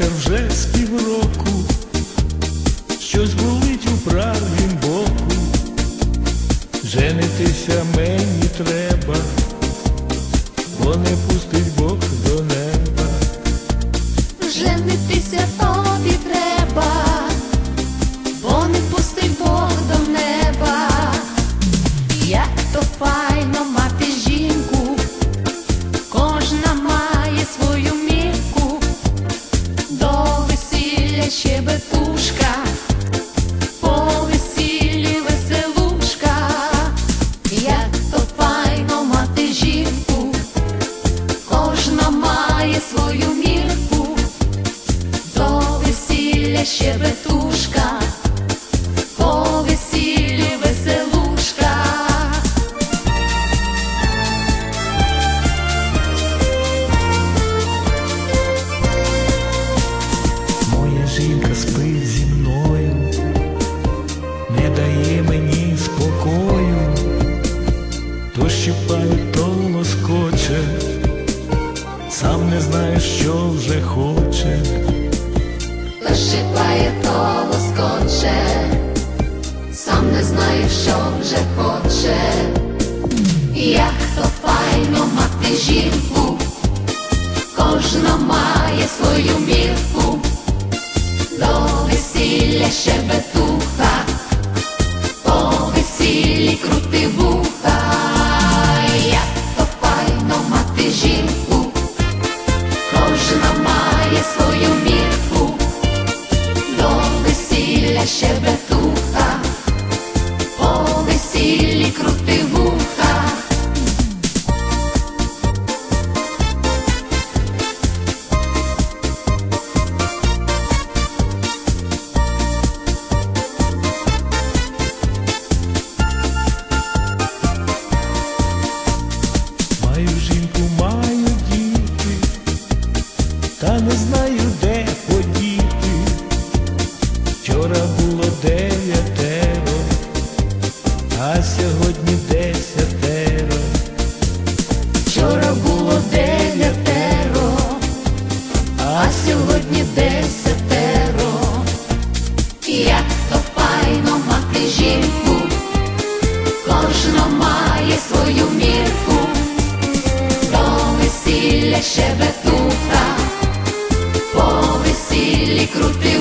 без півроку, щось болить у правім боку, женитися мені треба, весілля щебетушка, по весіллі веселушка. Моя жінка спить зі мною, не дає мені спокою, то щипає, то лоскоче, сам не знаю, що вже хоче. То шипає, то лоскоче, сам не знає, що вже хоче, як то файно мати жінку, кожна має свою весілля щебетуха, по весіллі крути вуха. Маю жінку, маю діти, та не знаю, де подіти. Вчора було дев'ятеро, а сьогодні десятеро. Вчора було дев'ятеро, а сьогодні десятеро. Як то файно мати жінку, кожна має свою мірку, до весілля щебетуха, по весіллі крути